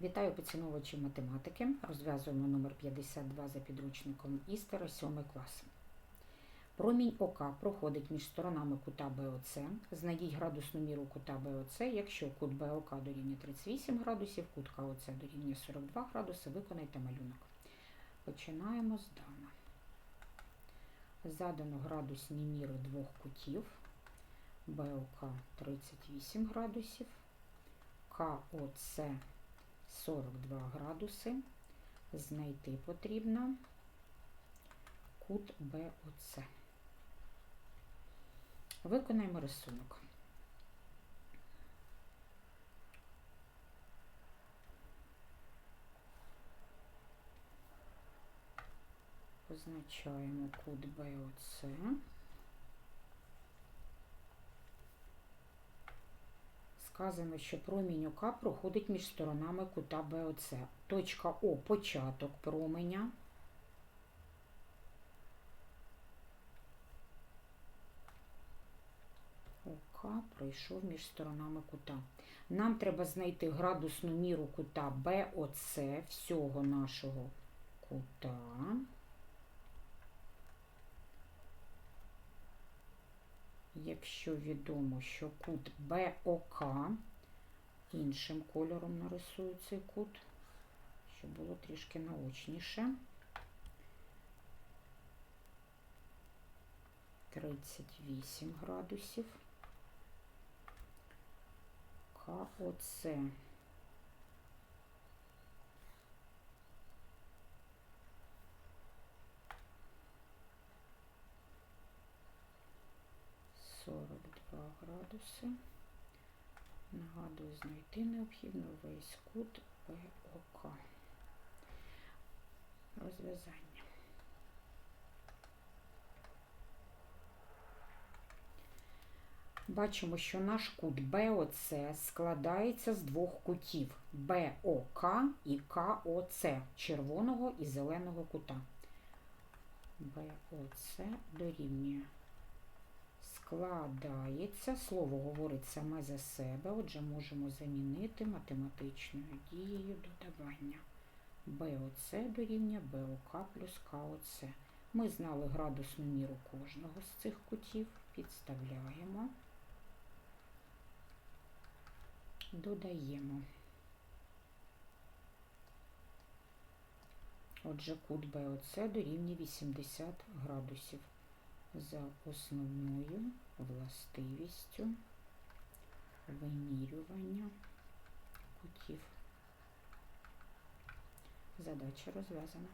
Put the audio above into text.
Вітаю поціновувачі математики. Розв'язуємо номер 52 за підручником Істера, 7 клас. Промінь ока проходить між сторонами кута БОЦ. Знайдіть градусну міру кута БОЦ, якщо кут БОК дорівнює 38 градусів, кут КОЦ дорівнює 42 градуси. Виконайте малюнок. Починаємо з дана. Задано градусні міри двох кутів. БОК 38 градусів, КОЦ 42 градуси. Знайти потрібно кут БОЦ. Виконаємо рисунок. Позначаємо кут БОЦ. Сказано, що промінь ока проходить між сторонами кута БОЦ. Точка О початок променя. Ока пройшов між сторонами кута. Нам треба знайти градусну міру кута БОЦ всього нашого кута. Якщо відомо, що кут БОК, іншим кольором нарисую цей кут, щоб було трішки наочніше. 38 градусів. КОЦ. Градуси. Нагадую, знайти необхідно весь кут БОК. Розв'язання. Бачимо, що наш кут БОЦ складається з двох кутів БОК і КОЦ червоного і зеленого кута. БОЦ дорівнює. Складається, слово говорить саме за себе, отже, можемо замінити математичною дією додавання. БОЦ дорівнює БОК плюс КОЦ. Ми знали градусну міру кожного з цих кутів, підставляємо. додаємо. Отже, кут БОЦ дорівнює 80 градусів за основною властивістю вимірювання кутів. Задача розв'язана.